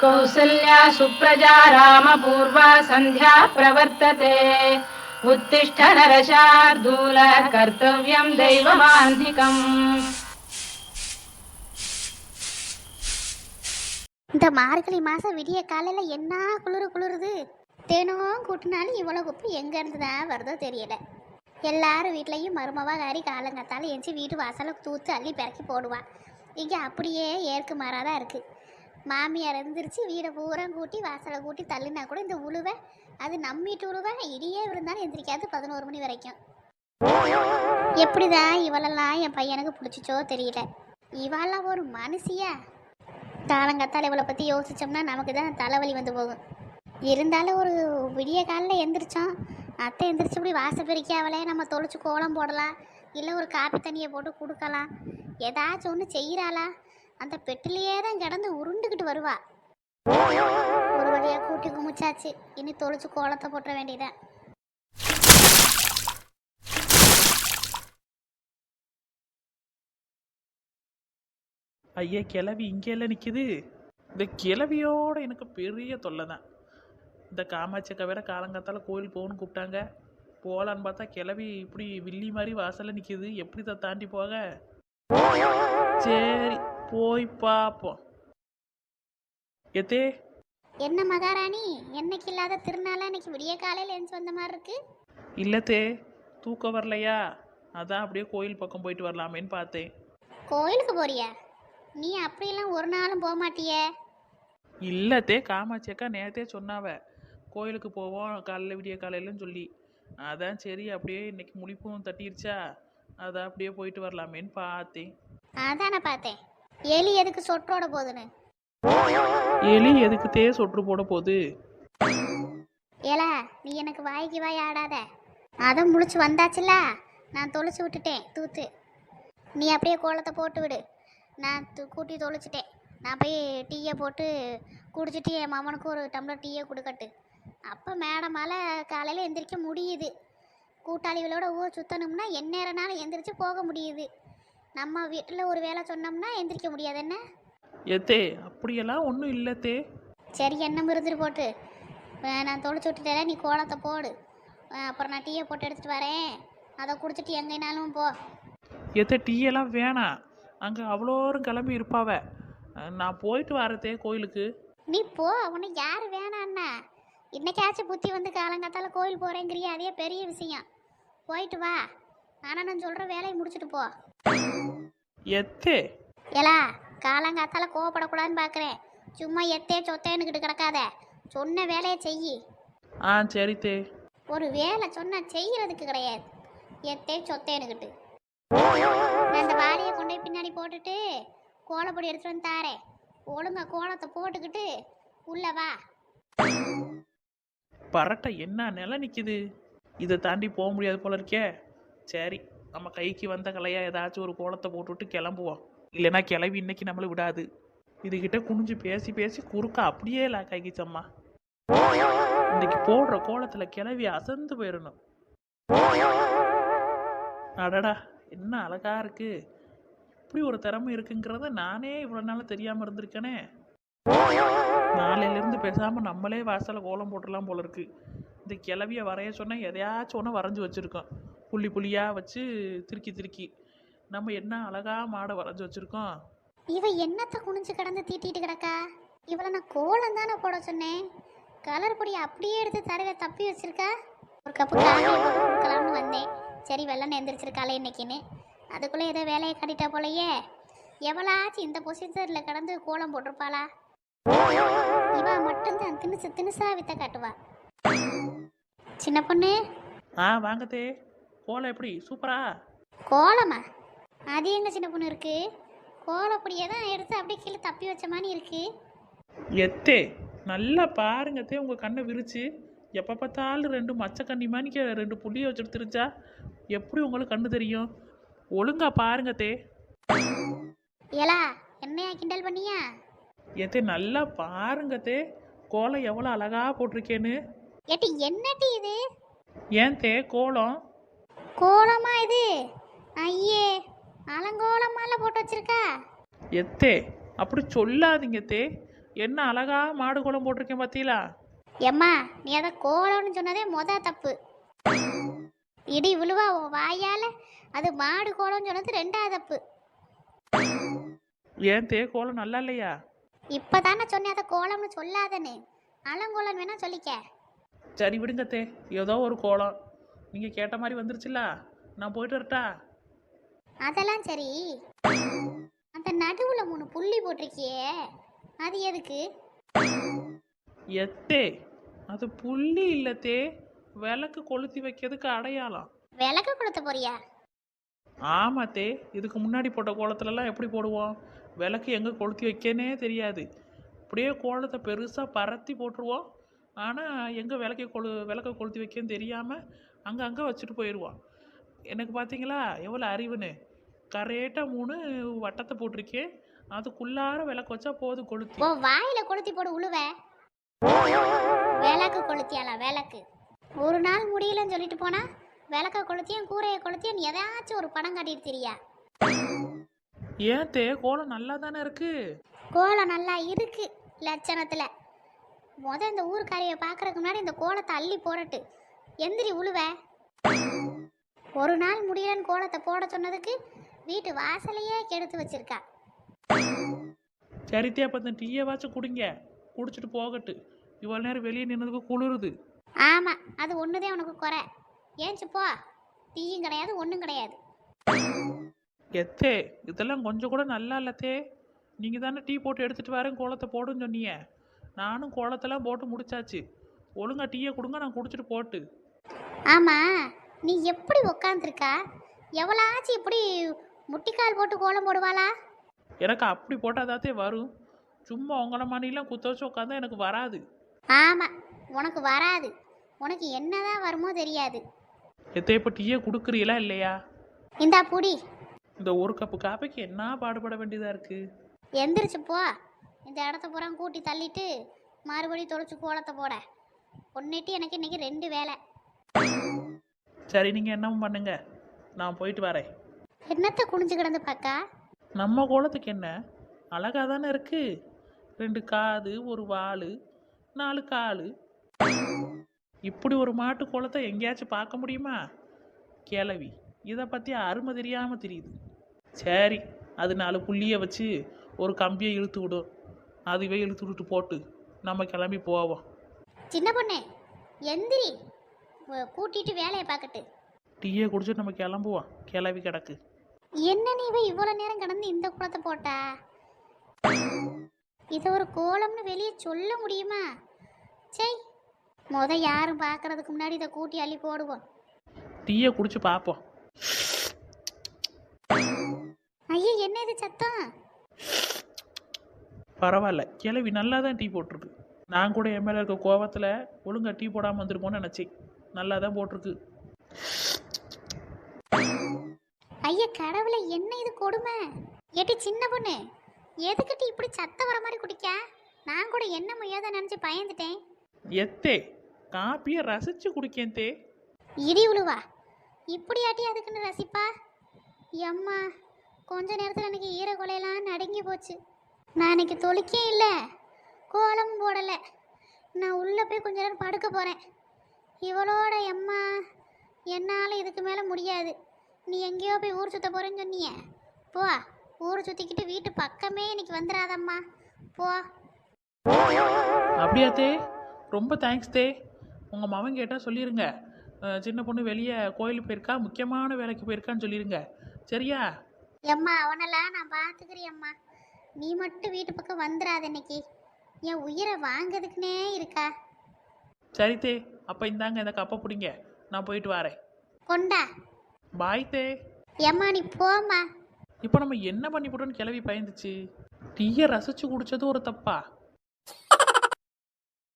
कौसल्या सुप्रजा रामपूर्वा सन्ध्या प्रवर्तते उत्तिष्ठ नरशार्दूल कर्तव्यं दैवमान्धिकम् இந்த மார்கழி மாதம் விடிய காலையில் என்ன குளிரு குளிருது தினம் கூட்டினாலும் இவ்வளோ குப்பை எங்கேருந்து தான் வருதோ தெரியல எல்லாரும் வீட்லேயும் மருமவா காரி காலங்கத்தால எஞ்சி வீட்டு வாசலை தூத்து அள்ளி பிறக்கி போடுவா இங்கே அப்படியே ஏற்கு மாறாதான் இருக்குது மாமியார் இருந்துருச்சு வீடை பூரா கூட்டி வாசலை கூட்டி தள்ளினா கூட இந்த உழுவை அது நம்பிட்டு உழுவை இடியே இருந்தாலும் எந்திரிக்காது பதினோரு மணி வரைக்கும். எப்படிதான் இவளெல்லாம் என் பையனுக்கு பிடிச்சிச்சோ தெரியல. இவெல்லாம் ஒரு மனுஷியா? தாளங்கத்தால் இவளை பற்றி யோசிச்சோம்னா நமக்கு தான் தலைவலி வந்து போகும். இருந்தாலும் ஒரு விடிய காலில் எந்திரிச்சோம் அத்தை எந்திரிச்சு இப்படி வாசல் பெருக்கி அவளே நம்ம தொளிச்சு கோலம் போடலாம் இல்லை ஒரு காப்பி தண்ணியை போட்டு கொடுக்கலாம். ஏதாச்சும் ஒன்று செய்கிறாளா அந்த பெட்டிலேயே தான் கிடந்து உருண்டுக்கிட்டு வருவா. ஒரு வழியாக கூட்டி குமிச்சாச்சு. இனி தொளிச்சு கோலத்தை போட்டுற வேண்டியதான் ஐயா கிளவி இங்கெல்லாம் நிற்கிது இந்த கிளவியோட எனக்கு பெரிய தொல்லை தான். இந்த காமாட்சியக்கா வேற காலங்காத்தால கோயில் போகணும்னு கூப்பிட்டாங்க. போகலான்னு பார்த்தா கிளவி இப்படி வில்லி மாதிரி வாசலில் நிற்கிது எப்படி தான் தாண்டி போக? சரி. போய் பார்ப்போம் எத்தே? என்ன மகாராணி? என்னைக்கு இல்லாத திருநாளா? இன்னைக்கு விடிய காலையில் எழுந்து வந்த மாதிரி இருக்கு. இல்லத்தே தூக்கம் வரலையா? அதான் அப்படியே கோயில் பக்கம் போயிட்டு வரலாமேன்னு பார்த்தேன். கோயிலுக்கு போறியா? நீ அப்படியெல்லாம் ஒரு நாளும் போக மாட்டியே. இல்லத்தே காமாட்சி அக்கா நேத்தே சொன்னாவ. கோயிலுக்கு போவோம் காலைல விடிய காலையிலன்னு சொல்லி. அதான் சரி அப்படியே இன்னைக்கு முழிப்பும் தட்டிருச்சா? அதான் அப்படியே போயிட்டு வரலாமேன்னு பார்த்தேன். அதான் நான் பார்த்தேன். எலி எதுக்கு சொற்றோட போகுதுன்னு? எலி எதுக்கு தே சொட்டு போட போகுது? ஏலா நீ எனக்கு வாய்க்கு வாய் ஆடாத. அதுவும் முழிச்சு வந்தாச்சுல? நான் தொலைச்சு விட்டுட்டேன் தூத்து. நீ அப்படியே கோலத்தை போட்டு விடு. நான் து கூட்டி தொலைச்சிட்டேன். நான் போய் டீயை போட்டு குடிச்சிட்டு என் மாமனுக்கு ஒரு டம்ளர் டீயை கொடுக்கட்டு அப்போ மேடமால் காலையில் எந்திரிக்க முடியுது. கூட்டாளிகளோட ஊர் சுற்றணும்னா எந்நேரம்னாலும் எந்திரிச்சு போக முடியுது. நம்ம வீட்டில் ஒரு வேலை சொன்னோம்னா எந்திரிக்க முடியாது என்ன? எத்தே அப்படியெல்லாம் ஒன்றும் இல்லத்தே சரி எண்ணெய் மிருந்துட்டு போட்டு? அஹ் நான் தொலைச்சி விட்டுட்டேன் நீ கோலத்தை போடு. அஹ் அப்புறம் நான் டீயை போட்டு எடுத்துகிட்டு வரேன். அதை குடிச்சிட்டு எங்கேனாலும் போ. எத்த டீயெல்லாம் வேணாம் அங்கே அவ்வளோரும் கிளம்பி இருப்பாவ. அஹ் நான் போயிட்டு வரத்தே கோயிலுக்கு. நீ போ உன்னை யார் வேணான்னா? இன்னைக்காச்சும் புத்தி வந்து காலங்காத்தால கோயில் போகிறேங்கிறிய அதே பெரிய விஷயம். போயிட்டு வா. ஆனால் நான் சொல்கிற வேலையை முடிச்சுட்டு போ. எத்தே. ஏலா காலங்காத்தால கோவப்படக்கூடாதுன்னு பார்க்குறேன் சும்மா எத்தே சொத்தேன்னுக்கிட்டு கிடக்காத. சொன்ன வேலையை செய் ஆ சரி தே. ஒரு வேலை சொன்னா செய்யறதுக்கு கிடையாது. எத்தே சொத்தேனுக்கிட்டு நான் இந்த வாளியை கொண்டு போய் பின்னாடி போட்டுட்டு கோலப்பொடி எடுத்துட்டு வந்து தாரேன். ஒழுங்கா கோலத்தை போட்டுக்கிட்டு உள்ள வா. பரட்டை என்ன நிலை நிற்கிது இதை தாண்டி போக முடியாது போல இருக்கே. சரி. நம்ம கைக்கு வந்த கலையா ஏதாச்சும் ஒரு கோலத்தை போட்டுவிட்டு கிளம்புவோம். இல்லைனா கிளவி இன்னைக்கு நம்மளை விடாது. இதுகிட்ட குனிஞ்சு பேசி பேசி குறுக்க அப்படியே இல்லை கைக்கிச்சம்மா இன்னைக்கு போடுற கோலத்தில் கிளவி அசந்து போயிடணும் அடடா என்ன அழகா இருக்கு. இப்படி ஒரு திறமை இருக்குங்கிறத நானே இவ்வளோ நாள் தெரியாமல் இருந்திருக்கேனே. நாளையிலேருந்து பேசாமல் நம்மளே வாசலை கோலம் போட்டுடலாம் போல இருக்கு. இந்த கிளவியை வரைய சொன்னால் எதையாச்சும் ஒன்று வரைஞ்சி வச்சுருக்கோம். புள்ளி புள்ளியாக வச்சு திருக்கி திருக்கி. நம்ம என்ன அழகா மாடை வரைஞ்சி வச்சுருக்கோம். இவ என்னத்தை குனிஞ்சு கிடந்து தீட்டிட்டு கிடக்கா? இவளை நான் கோலம் தானே போட சொன்னேன். கலர் பொடி அப்படியே எடுத்து தரவை தப்பி வச்சிருக்கா? ஒரு கப்பு காஃபி கொடுக்கலாம்னு வந்தேன். சரி வெள்ளம் எந்திரிச்சிருக்காளே இன்னைக்குன்னு. அதுக்குள்ளே ஏதோ வேலையை கட்டிட்டா போலயே. எவளாச்சும் இந்த பொசிஷனில் கிடந்து கோலம் போட்டிருப்பாளா? இவ மட்டும்தான் திணுசு திணுசா வித்த காட்டுவா. சின்ன பொண்ணு? ஆ வாங்கத்தே கோலம் எப்படி? சூப்பரா? கோலமா? அது எங்க சின்ன பொண்ணு இருக்கு? கோலப்பொடியை தான் எடுத்து அப்படியே கீழே தப்பி வச்ச மாதிரி இருக்கு. எத்தே நல்லா பாருங்கத்தே உங்கள் கண்ணை விரிச்சு. எப்போ பார்த்தாலும் ரெண்டு மச்ச கண்ணி மாணிக்க ரெண்டு புள்ளியை வச்சுட்டு தெரிஞ்சா எப்படி உங்களுக்கு கண்ணு தெரியும்? ஒழுங்கா பாருங்கத்தே ஏலா என்னையா கிண்டல் பண்ணியா? எத்தே நல்லா பாருங்கத்தே கோலம் எவ்வளோ அழகா போட்டிருக்கேன்னு. ஏட்டி என்னட்டி இது? ஏன் தே கோலம்? கோலமா இது? ஐயே அலங்கோலமால போட்டு வச்சிருக்கா? எத்தே அப்படி சொல்லாதீங்க தே. என்ன அழகா மாடு குளம் போட்டிருக்கேன் பார்த்தீங்களா எம்மா நீ அதை கோலம்னு சொன்னதே மொத தப்பு. இடி விழுவா உன் வாயால? அது மாடு கோலம்னு சொன்னது ரெண்டாவது தப்பு. ஏன் தே கோலம் நல்லா இல்லையா? இப்பதானே சொன்னேன் அதை கோலம்னு சொல்லாதன்னு. அலங்கோலம் வேணா சொல்லிக்க. சரி விடுங்க தே. ஏதோ ஒரு கோலம். நீங்கள் கேட்ட மாதிரி வந்துருச்சுல நான் போயிட்டு வரட்டா? அதெல்லாம் சரி. அந்த நடுவுல மூணு புள்ளி போட்டிருக்கியே. அது எதுக்கு? எத்தே அது புள்ளி இல்லை தே. விளக்கு கொளுத்தி வைக்கிறதுக்கு அடையாளம். விளக்கு கொடுத்த போறியா? ஆமா தே. இதுக்கு முன்னாடி போட்ட கோலத்துலலாம் எப்படி போடுவோம்? விளக்கு எங்கே கொளுத்தி வைக்கனே தெரியாது. அப்படியே கோலத்தை பெருசாக பரத்தி போட்டுருவோம். ஆனால் எங்கே விளக்கை கொளு விளக்கை கொளுத்தி வைக்கன்னு தெரியாமல் அங்கே அங்கே வச்சுட்டு போயிடுவோம் எனக்கு பார்த்தீங்களா எவ்வளோ அறிவுன்னு. கரெக்டாக மூணு வட்டத்தை போட்டிருக்கேன் அதுக்குள்ளார விளக்கு வச்சா போதும் கொளுத்தி. ஓ வாயில கொளுத்தி போடு உழுவ. விளக்கு கொளுத்தியாலா விளக்கு. ஒரு நாள் முடியலன்னு சொல்லிட்டு போனா விளக்க கொளுத்தியும் கூரையை கொளுத்தியும் எதாச்சும் ஒரு படம் காட்டிட்டு தெரியா? ஏன் தே கோலம் நல்லா தானே இருக்கு? கோலம் நல்லா இருக்கு லட்சணத்துல. முத இந்த ஊர்க்காரிய பார்க்கறதுக்கு முன்னாடி இந்த கோலத்தை அள்ளி போடட்டு. எந்திரி உழுவ. ஒரு நாள் முடியலன்னு கோலத்தை போட சொன்னதுக்கு வீட்டு வாசலையே கெடுத்து வச்சிருக்கா. சரித்தே அப்போ இந்த டீயை வாச்சும் குடிங்க. குடிச்சிட்டு போகட்டு. இவ்வளோ நேரம் வெளியே நின்னதுக்கு குளிருது. ஆமா அது ஒண்ணுதான் உனக்கு குறை. ஏன்ச்சு போ. டீயும் கிடையாது ஒன்றும் கிடையாது. எத்தே இதெல்லாம் கொஞ்சம் கூட நல்லா இல்லத்தே நீங்கள் தானே டீ போட்டு எடுத்துகிட்டு வரேன் கோலத்தை போடுன்னு சொன்னீங்க. நானும் கோலத்தெல்லாம் போட்டு முடிச்சாச்சு. ஒழுங்கா டீயை கொடுங்க நான் குடிச்சிட்டு போட்டு. ஆமா நீ எப்படி உக்காந்துருக்கா? எவ்வளாச்சும் இப்படி முட்டிக்கால் போட்டு கோலம் போடுவாளா? எனக்கு அப்படி போட்டாதாத்தே வரும். சும்மா உங்கள மாதிரிலாம் குத்த வச்சு உட்காந்தா எனக்கு வராது. ஆமா உனக்கு வராது. உனக்கு என்னதான் வருமோ தெரியாது. எத்தே இப்போ டீயை கொடுக்குறீங்களா இல்லையா? இந்தா புடி. இந்த ஒரு கப்பு காப்பிக்கு என்ன பாடுபட வேண்டியதாக இருக்குது எந்திரிச்சு போ. இந்த இடத்த பூரா கூட்டி தள்ளிட்டு மறுபடியும் தொலைச்சு கோலத்தை போட. பொண்ணிட்டு எனக்கு இன்னைக்கு ரெண்டு வேலை. சரி நீங்கள் என்னவும் பண்ணுங்க. நான் போயிட்டு வரேன். என்னத்தை குனிஞ்சு கிடந்து பாக்கா? நம்ம கோலத்துக்கு என்ன? அழகா தானே இருக்கு. ரெண்டு காது ஒரு வால் நாலு காலு. இப்படி ஒரு மாட்டு கோலத்தை எங்கேயாச்சும் பார்க்க முடியுமா? கிளவி இதை பற்றி அருமை தெரியாமல் தெரியுது. சரி அது நாலு புள்ளியை வச்சு ஒரு கம்பியை இழுத்து விடும் அதுவே இழுத்து விட்டு போட்டு நம்ம கிளம்பி போவோம். சின்ன பொண்ணு எந்திரி. கூட்டிட்டு வேலையை பார்க்கட்டு. டீயை குடிச்சிட்டு நம்ம கிளம்புவோம். கிளவி கிடக்கு. என்ன நீ இவ இவ்வளோ நேரம் கடந்து இந்த குளத்தை போட்டா? இதை ஒரு கோலம்னு வெளியே சொல்ல முடியுமா? சை முத யாரும் பார்க்கறதுக்கு முன்னாடி இதை கூட்டி அள்ளி போடுவோம். டீயை குடிச்சு பார்ப்போம் ஐயா என்ன இது சத்தம்? பரவாயில்ல. கிளவி நல்லா தான் டீ போட்டிருக்கு. நான் கூட என் மேலே இருக்க கோவத்தில் ஒழுங்கா டீ போடாமல் வந்துருமோன்னு நினச்சேன். நல்லா தான் போட்டிருக்கு. ஐயா கடவுளை என்ன இது கொடுமை? ஏட்டி சின்ன பொண்ணு எதுக்கிட்டு இப்படி சத்தம் வர மாதிரி குடிக்க? நான் கூட என்ன முயதை நினச்சி பயந்துட்டேன். எத்தே காப்பியை ரசித்து குடிக்கேன் தே. இடி உழுவா. இப்படி ஆட்டி அதுக்குன்னு ரசிப்பா? எம்மா கொஞ்ச நேரத்தில் எனக்கு ஈர கொலையெல்லாம் நடுங்கி போச்சு. நான் இன்னைக்கு தொளிக்கே இல்லை கோலமும் போடலை. நான் உள்ளே போய் கொஞ்ச நேரம் படுக்க போகிறேன் இவளோட எம்மா என்னால் இதுக்கு மேலே முடியாது. நீ எங்கேயோ போய் ஊர் சுத்த போகிறேன்னு சொன்னியே. போ ஊர் சுற்றிக்கிட்டு வீட்டு பக்கமே இன்னைக்கு வந்துடாதம்மா. போ. அப்படியா தே? ரொம்ப தேங்க்ஸ் தே. உங்கள் மவன் கேட்டால் சொல்லிடுங்க சின்ன பொண்ணு வெளியே கோயிலுக்கு போயிருக்கா? முக்கியமான வேலைக்கு போயிருக்கான்னு சொல்லிடுங்க சரியா? எம்மா அவனெல்லாம் நான் பார்த்துக்கிறேம்மா நீ மட்டும் வீட்டு பக்கம் வந்துடாத இன்னைக்கு. என் உயிரை வாங்கிறதுக்குனே இருக்கா. சரி தே. அப்போ இந்தாங்க இந்த கப்பை பிடிங்க. நான் போயிட்டு வரேன். கொண்டா. பாய் தே. எம்மா நீ போம்மா. இப்போ நம்ம என்ன பண்ணி போட்டோன்னு கிளவி பயந்துச்சு. டீயை ரசித்து குடிச்சது ஒரு தப்பா?